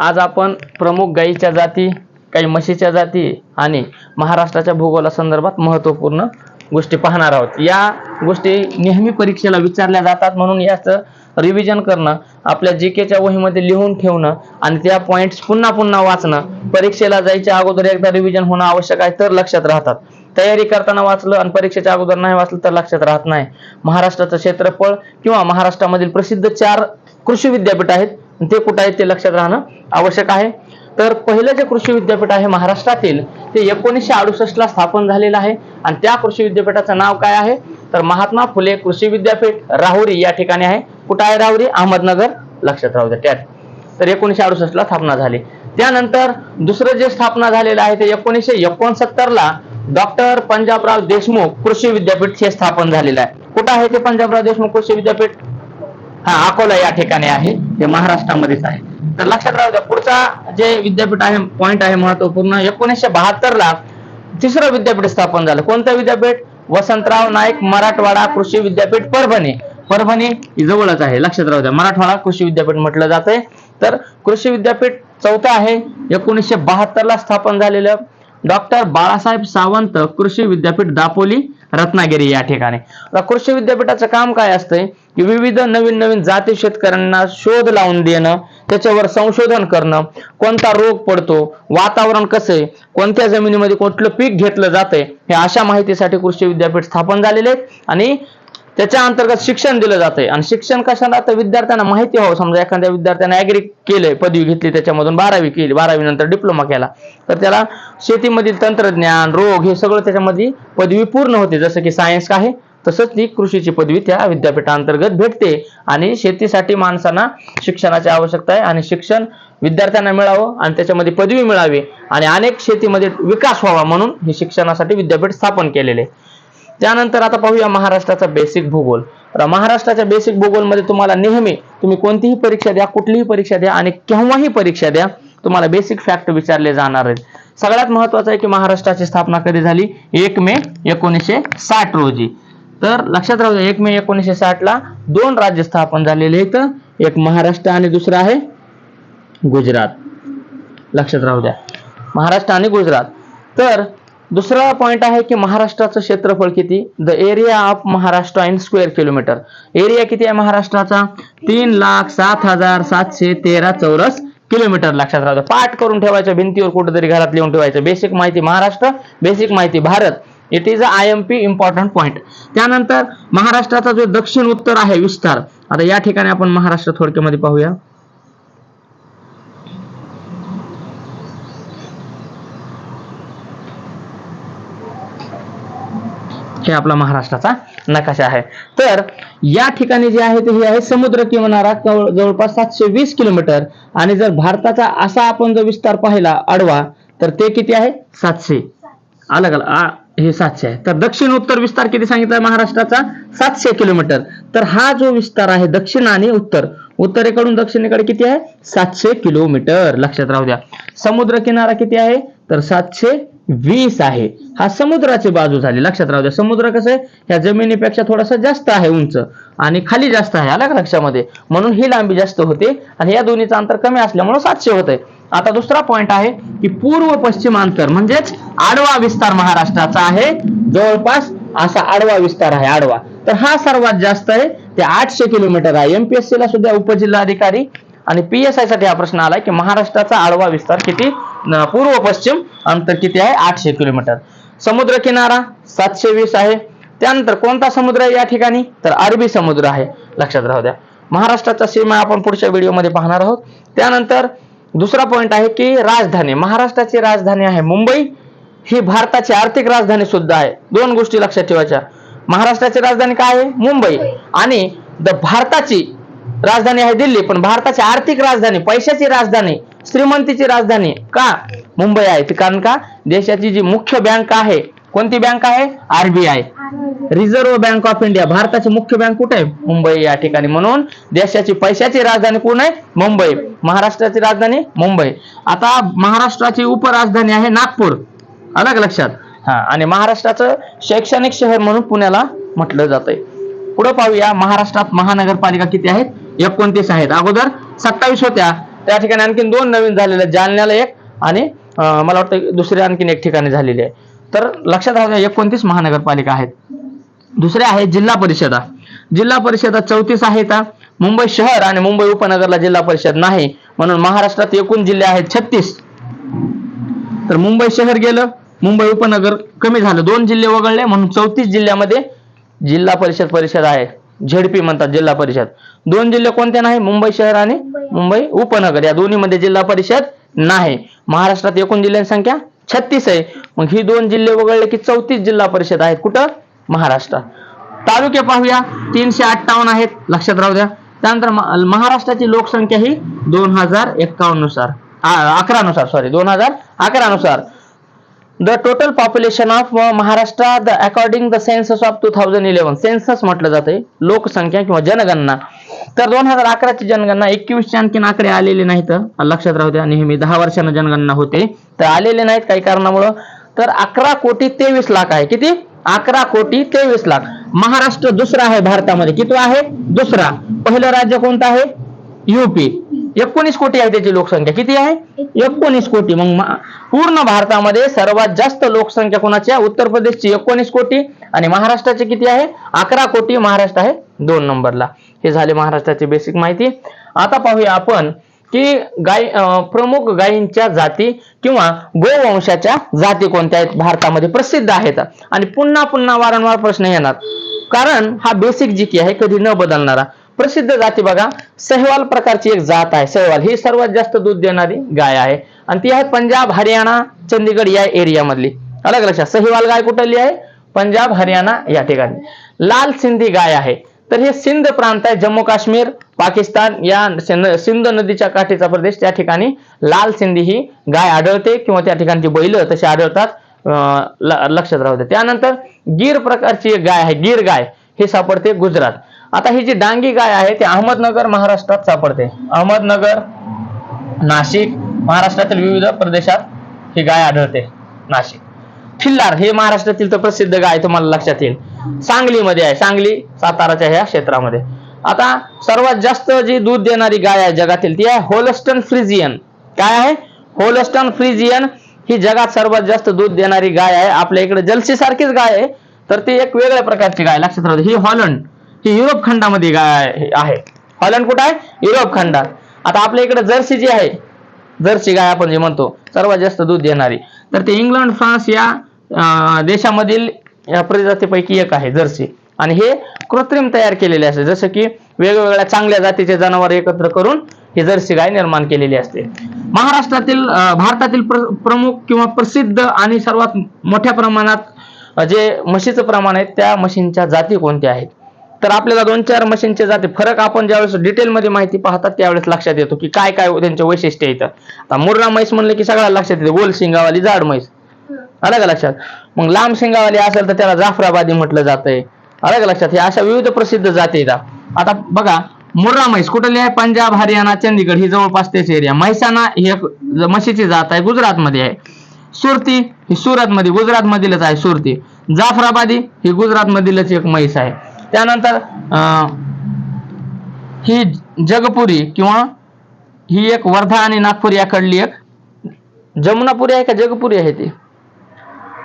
आज आपण प्रमुख गायीच्या जाती काही म्हशीच्या जाती आणि महाराष्ट्राच्या भूगोलासंदर्भात महत्त्वपूर्ण गोष्टी पाहणार आहोत. या गोष्टी नेहमी परीक्षेला विचारल्या जातात म्हणून याचं रिव्हिजन करणं आपल्या जी केच्या वहीमध्ये लिहून ठेवणं आणि त्या पॉईंट्स पुन्हा पुन्हा वाचणं परीक्षेला जायच्या अगोदर एकदा रिव्हिजन होणं आवश्यक आहे तर लक्षात राहतात. तयारी करताना वाचलं आणि परीक्षेच्या अगोदर नाही वाचलं तर लक्षात राहत नाही. महाराष्ट्राचं क्षेत्रफळ किंवा महाराष्ट्रामधील प्रसिद्ध चार कृषी विद्यापीठ आहेत ते कुठं आहेत ते लक्षात राहणं आवश्यक आहे. तर पहिलं जे कृषी विद्यापीठ आहे महाराष्ट्रातील ते एकोणीसशे अडुसष्ट ला स्थापन झालेलं आहे. आणि त्या कृषी विद्यापीठाचं नाव काय आहे? तर महात्मा फुले कृषी विद्यापीठ राहुरी या ठिकाणी आहे. कुठं आहे राहुरी? अहमदनगर. लक्षात राहू द्या त्यात. तर एकोणीसशे अडुसष्ट ला स्थापना झाली. त्यानंतर दुसरं जे स्थापना झालेलं आहे ते एकोणीसशे एकोणसत्तर ला डॉक्टर पंजाबराव देशमुख कृषी विद्यापीठ हे स्थापन झालेलं आहे. कुठं आहे ते पंजाबराव देशमुख कृषी विद्यापीठ? हा अकोला या ठिकाणी आहे. हे महाराष्ट्रामध्येच आहे. तर लक्षात राहू द्या पुढचा जे विद्यापीठ आहे पॉइंट आहे महत्त्वपूर्ण एकोणीसशे बहात्तर ला तिसरं विद्यापीठ स्थापन झालं. कोणतं विद्यापीठ? वसंतराव नाईक मराठवाडा कृषी विद्यापीठ परभणी. परभणी जवळच आहे लक्षात राहू द्या. मराठवाडा कृषी विद्यापीठ म्हटलं जातंय. तर कृषी विद्यापीठ चौथं आहे एकोणीसशे बहात्तर ला स्थापन झालेलं डॉक्टर बाळासाहेब सावंत कृषी विद्यापीठ दापोली. रत्नागिरी या ठिकाणी. आता कृषी विद्यापीठाचं काम काय असतंय? की विविध नवीन नवीन जाती शेतकऱ्यांना शोध लावून देणं त्याच्यावर संशोधन करणं. कोणता रोग पडतो? वातावरण कसे कोणत्या जमिनीमध्ये कुठलं पीक घेतलं जातंय? हे अशा माहितीसाठी कृषी विद्यापीठ स्थापन झालेले आहेत आणि त्याच्या अंतर्गत शिक्षण दिलं जातंय. आणि शिक्षण कशाला? तर विद्यार्थ्यांना माहिती हवं. समजा एखाद्या विद्यार्थ्याने ऍग्री केलंय पदवी घेतली त्याच्यामधून बारावी केली बारावी नंतर डिप्लोमा केला. तर त्याला शेतीमधील तंत्रज्ञान रोग हे सगळं त्याच्यामध्ये पदवी पूर्ण होते. जसं की सायन्स आहे तसंच ती कृषीची पदवी त्या विद्यापीठांतर्गत भेटते. आणि शेतीसाठी माणसांना शिक्षणाची आवश्यकता आहे. आणि शिक्षण विद्यार्थ्यांना मिळावं आणि त्याच्यामध्ये पदवी मिळावी. आणि अनेक शेतीमध्ये विकास व्हावा म्हणून हे शिक्षणासाठी विद्यापीठ स्थापन केलेले आहे. त्यानंतर आता पाहूया महाराष्ट्राचा बेसिक भूगोल. महाराष्ट्राच्या बेसिक भूगोलमध्ये तुम्हाला नेहमी तुम्ही कोणतीही परीक्षा द्या कुठलीही परीक्षा द्या आणि केव्हाही परीक्षा द्या तुम्हाला बेसिक फॅक्ट विचारले जाणार आहेत. सगळ्यात महत्वाचं आहे की महाराष्ट्राची स्थापना कधी झाली? एक मे एकोणीसशे साठ रोजी. तर लक्षात राहू द्या एक मे एकोणीसशे साठ ला दोन राज्य स्थापन झालेले आहेत. एक महाराष्ट्र आणि दुसरं आहे गुजरात. लक्षात राहू द्या. महाराष्ट्र आणि गुजरात. तर दुसरा पॉइंट आहे की महाराष्ट्राचं क्षेत्रफळ किती? The area of Maharashtra in square kilometre area किती आहे महाराष्ट्राचा? तीन लाख सात हजार सातशे तेरा चौरस किलोमीटर लक्षात राहतो पाठ करून ठेवायच्या भिंतीवर कुठेतरी घरात लिहून ठेवायचं. बेसिक माहिती महाराष्ट्र बेसिक माहिती Bharat. It is a I M P important point त्यानंतर महाराष्ट्राचा जो दक्षिण उत्तर आहे विस्तार. आता या ठिकाणी आपण महाराष्ट्र थोडक्यामध्ये पाहूया. हे आपला महाराष्ट्राचा नकाशा आहे. तर या ठिकाणी जे आहे ते हे आहे समुद्र किनारा जवळपास सातशे वीस किलोमीटर. आणि जर भारताचा असा आपण जर विस्तार पाहिला आडवा तर ते किती आहे? सातशे. अलग अलग हे सातशे आहे. तर दक्षिण उत्तर विस्तार किती सांगितला महाराष्ट्राचा? सातशे किलोमीटर. तर हा जो विस्तार आहे दक्षिण आणि उत्तर. उत्तरेकडून दक्षिणेकडे किती आहे? सातशे किलोमीटर. लक्षात राहू द्या. समुद्र किनारा किती आहे? तर सातशे वीस आहे. हा समुद्राची बाजू झाली. लक्षात राहू द्या समुद्र कसं आहे? ह्या जमिनीपेक्षा थोडासा जास्त आहे उंच आणि खाली जास्त आहे. आला का लक्षामध्ये? म्हणून ही लांबी जास्त होते आणि या दोन्हीचं अंतर कमी असल्यामुळे सातशे होत आता दुसरा पॉइंट आहे की पूर्व पश्चिम अंतर म्हणजेच आडवा विस्तार महाराष्ट्राचा आहे. जवळपास असा आडवा विस्तार आहे आडवा. तर हा सर्वात जास्त आहे. ते आठशे किलोमीटर आहे. एमपीएससी ला सुद्धा उपजिल्हाधिकारी आणि पीएसआयसाठी हा प्रश्न आलाय की महाराष्ट्राचा आडवा विस्तार किती? पूर्व पश्चिम अंतर किती आहे? आठशे किलोमीटर. समुद्र किनारा सातशे वीस आहे. त्यानंतर कोणता समुद्र आहे या ठिकाणी? तर अरबी समुद्र आहे. लक्षात राहू द्या. महाराष्ट्राचा सीमा आपण पुढच्या व्हिडिओमध्ये पाहणार आहोत. त्यानंतर दुसरा पॉइंट आहे की राजधानी. महाराष्ट्राची राजधानी आहे मुंबई. ही भारताची आर्थिक राजधानी सुद्धा आहे. दोन गोष्टी लक्षात ठेवायच्या. महाराष्ट्राची राजधानी काय आहे? मुंबई. आणि द भारताची राजधानी आहे दिल्ली. पण भारताची आर्थिक राजधानी पैशाची राजधानी श्रीमंतीची राजधानी का? मुंबई आहे. कारण का? देशाची जी मुख्य बँक आहे कोणती बँक आहे? RBI reserve bank of India भारताची मुख्य बँक कुठे आहे? मुंबई या ठिकाणी. म्हणून देशाची पैशाची राजधानी कोण आहे? मुंबई. महाराष्ट्राची राजधानी मुंबई. आता महाराष्ट्राची उपराजधानी आहे नागपूर. अलग लक्षात. हा आणि महाराष्ट्राचं शैक्षणिक शहर म्हणून पुण्याला म्हटलं जातंय. पुढे पाहूया महाराष्ट्रात महानगरपालिका किती आहेत? एकोणतीस आहेत. अगोदर सत्तावीस होत्या. त्या ठिकाणी आणखीन दोन नवीन झालेले जालन्याला एक आणि मला वाटतं दुसरे आणखीन एक ठिकाणी झालेली आहे. तर लक्षात राहू द्या एकोणतीस महानगरपालिका आहेत. दुसरे आहे जिल्हा परिषदा. जिल्हा परिषदा चौतीस आहेत मुंबई शहर आणि मुंबई उपनगरला जिल्हा परिषद नाही. म्हणून महाराष्ट्रात एकूण जिल्हे आहेत छत्तीस. तर मुंबई शहर गेलं मुंबई उपनगर कमी झालं. दोन जिल्हे वगळले म्हणून चौतीस जिल्ह्यामध्ये जिल्हा परिषद परिषद आहे. झेडपी म्हणतात जिल्हा परिषद. दोन जिल्हे कोणते नाही? मुंबई शहर आणि मुंबई. उपनगर. या दोन्हीमध्ये जिल्हा परिषद नाही. महाराष्ट्रात एकूण जिल्ह्यांची संख्या छत्तीस आहे. मग ही दोन जिल्हे वगळले की चौतीस जिल्हा परिषद आहेत. कुठं? महाराष्ट्रात. तालुके पाहूया. तीनशे अठ्ठावन्न आहेत. लक्षात राहू द्या. त्यानंतर महाराष्ट्राची लोकसंख्या ही दोन हजार एक्कावन्ननुसार अकरा नुसार सॉरी दोन हजार अकरा नुसार the total population of Maharashtra the according the census of two thousand eleven census म्हटलं जाते लोकसंख्या किंवा जनगणना. तर दोन हजार अकराची जनगणना एकवीसचे आणखीन आकडे आलेले नाहीत लक्षात राहू द्या नेहमी दहा वर्षानं जनगणना होते तर आलेले नाहीत काही कारणामुळं. तर अकरा कोटी तेवीस लाख आहे किती? अकरा कोटी तेवीस लाख. महाराष्ट्र दुसरा आहे भारतामध्ये किती आहे? दुसरा. पहिलं राज्य कोणतं आहे? युपी एकोणीस कोटी आहे त्याची लोकसंख्या. किती आहे? एकोणीस. कोटी. मग पूर्ण भारतामध्ये सर्वात जास्त लोकसंख्या कोणाची आहे? उत्तर प्रदेशची एकोणीस कोटी आणि महाराष्ट्राची किती आहे? अकरा कोटी. महाराष्ट्र आहे दोन नंबरला. हे झाले महाराष्ट्राची बेसिक माहिती. आता पाहूया आपण की गाय प्रमुख गायींच्या जाती किंवा गोवंशाच्या जाती कोणत्या आहेत? भारतामध्ये प्रसिद्ध आहेत. आणि पुन्हा पुन्हा वारंवार प्रश्न येणार. कारण हा बेसिक जी की आहे कधी न बदलणारा. प्रसिद्ध जाती बघा. सहवाल प्रकारची एक जात आहे. सहवाल ही सर्वात जास्त दूध देणारी गाय आहे. आणि ती आहे पंजाब हरियाणा चंदीगड या एरियामधली अलग लक्षात. सहिवाल गाय कुठली आहे? पंजाब हरियाणा या ठिकाणी. लाल सिंधी गाय आहे. तर हे सिंध प्रांत आहे. जम्मू काश्मीर पाकिस्तान या सिंध नदीच्या काठीचा प्रदेश. त्या ठिकाणी लाल सिंधी ही गाय आढळते किंवा त्या ठिकाणची बैल तशी आढळतात. लक्षात राहू दे त्यानंतर गीर प्रकारची एक गाय आहे. गीर गाय हे सापडते गुजरात. आता ही जी डांगी गाय आहे ती अहमदनगर महाराष्ट्रात सापडते. अहमदनगर नाशिक महाराष्ट्रातील विविध प्रदेशात ही गाय आढळते. नाशिक. खिल्लार हे महाराष्ट्रातील तर प्रसिद्ध गाय तुम्हाला लक्षात येईल. सांगलीमध्ये आहे. सांगली साताराच्या ह्या क्षेत्रामध्ये. आता सर्वात जास्त जी दूध देणारी गाय आहे जगातील ती आहे होलस्टन फ्रिजियन. काय आहे? होलस्टन फ्रिजियन ही जगात सर्वात जास्त दूध देणारी गाय आहे. आपल्या इकडे जलसी सारखीच गाय आहे. तर ती एक वेगळ्या प्रकारची गाय लक्षात राहते ही हॉलंड. ही युरोप खंडामध्ये गाय आहे. हॉलंड कुठं आहे? युरोप खंडात. आता आपल्या इकडे जर्सी जी आहे जर्सी गाय आपण जे म्हणतो सर्वात जास्त दूध देणारी. तर ते इंग्लंड फ्रान्स या देशामधील या प्रजातीपैकी एक आहे जर्सी. आणि हे कृत्रिम तयार केलेले असते. जसं की वेगवेगळ्या चांगल्या जातीचे जनावर एकत्र करून ही जर्सी गाय निर्माण केलेली असते. महाराष्ट्रातील भारतातील प्र- प्रमुख किंवा प्रसिद्ध आणि सर्वात मोठ्या प्रमाणात जे म्हशीचं प्रमाण आहे त्या म्हशींच्या जाती कोणत्या आहेत? तर आपल्याला दोन चार मशीनचे जाते. फरक आपण ज्यावेळेस डिटेलमध्ये माहिती पाहतात त्यावेळेस लक्षात येतो की काय काय त्यांचे वैशिष्ट्य येतं आता मुर्रा म्हैस म्हणलं की सगळ्याला लक्षात येते. गोल शिंगावाली जाड म्हैस. आलं का लक्षात? मग लांब शिंगावाली असेल तर त्याला जाफराबादी म्हटलं जातंय. आलं का लक्षात? हे अशा विविध प्रसिद्ध जाती येतात आता बघा मुर्रा म्हैस कुठली आहे? पंजाब हरियाणा चंदीगड ही जवळपास तेच एरिया म्हैसाना ही एक म्हशीची जात आहे गुजरातमध्ये आहे. सुरती ही सुरत मध्ये गुजरात मधीलच आहे सुरती. जाफराबादी ही गुजरात मधीलच एक म्हैस आहे. त्यानंतर अं, ही जगपुरी किंवा ही एक वर्धा आणि नागपूर याकडली एक जमुनापुरी आहे का जगपुरी आहे ती?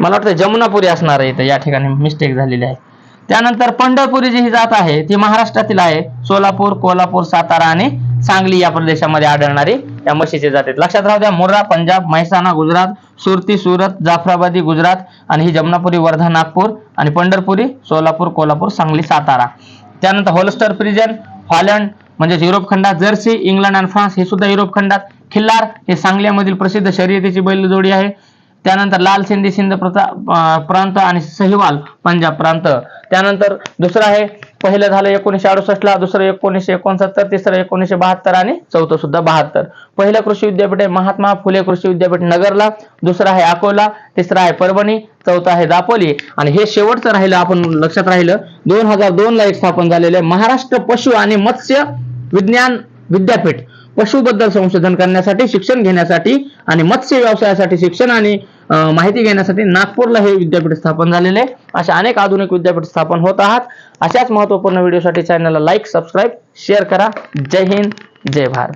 मला वाटतं जमुनापुरी असणार आहे इथं या ठिकाणी मिस्टेक झालेली आहे. त्यानंतर पंढरपुरी जी ही जात आहे ती महाराष्ट्रातील आहे. सोलापूर कोल्हापूर सातारा आणि सांगली या प्रदेशामध्ये आढळणारी या म्हशीचे जाते लक्षात राहू द्या मुर्रा पंजाब म्हैसाणा गुजरात सुरती सुरत जाफराबादी गुजरात आणि ही जमनापुरी वर्धा नागपूर आणि पंढरपुरी सोलापूर कोल्हापूर सांगली सातारा. त्यानंतर होलस्टर फ्रिजन हॉलंड म्हणजे युरोप खंडात जर्सी इंग्लंड आणि फ्रान्स हे सुद्धा युरोप खंडात. खिल्लार हे सांगल्यामधील प्रसिद्ध शर्यतीची बैलजोडी आहे. त्यानंतर लाल सिंधी सिंध प्रांत आणि सहिवाल पंजाब प्रांत. त्यानंतर दुसरं आहे पहिलं झालं एकोणीसशे अडुसष्टला दुसरं एकोणीसशे एकोणसत्तर तिसरं एकोणीसशे बहात्तर आणि चौथं सुद्धा बहात्तर. पहिलं कृषी विद्यापीठ आहे महात्मा फुले कृषी विद्यापीठ नगरला दुसरं आहे अकोला तिसरं आहे परभणी चौथं आहे दापोली. आणि हे शेवटचं राहिलं आपण लक्षात राहिलं दोन हजार दोन ला एक स्थापन झालेलं आहे महाराष्ट्र पशु आणि मत्स्य विज्ञान विद्यापीठ. पशुबद्दल संशोधन करण्यासाठी शिक्षण घेण्यासाठी आणि मत्स्य व्यवसायासाठी शिक्षण आणि माहिती घेण्यासाठी नागपूरला हे विद्यापीठ स्थापन झालेले आहे. अशा अनेक आधुनिक विद्यापीठ स्थापन होत आहात. अशाच महत्त्वपूर्ण व्हिडिओसाठी चॅनलला लाईक सबस्क्राईब शेअर करा. जय हिंद जय भारत.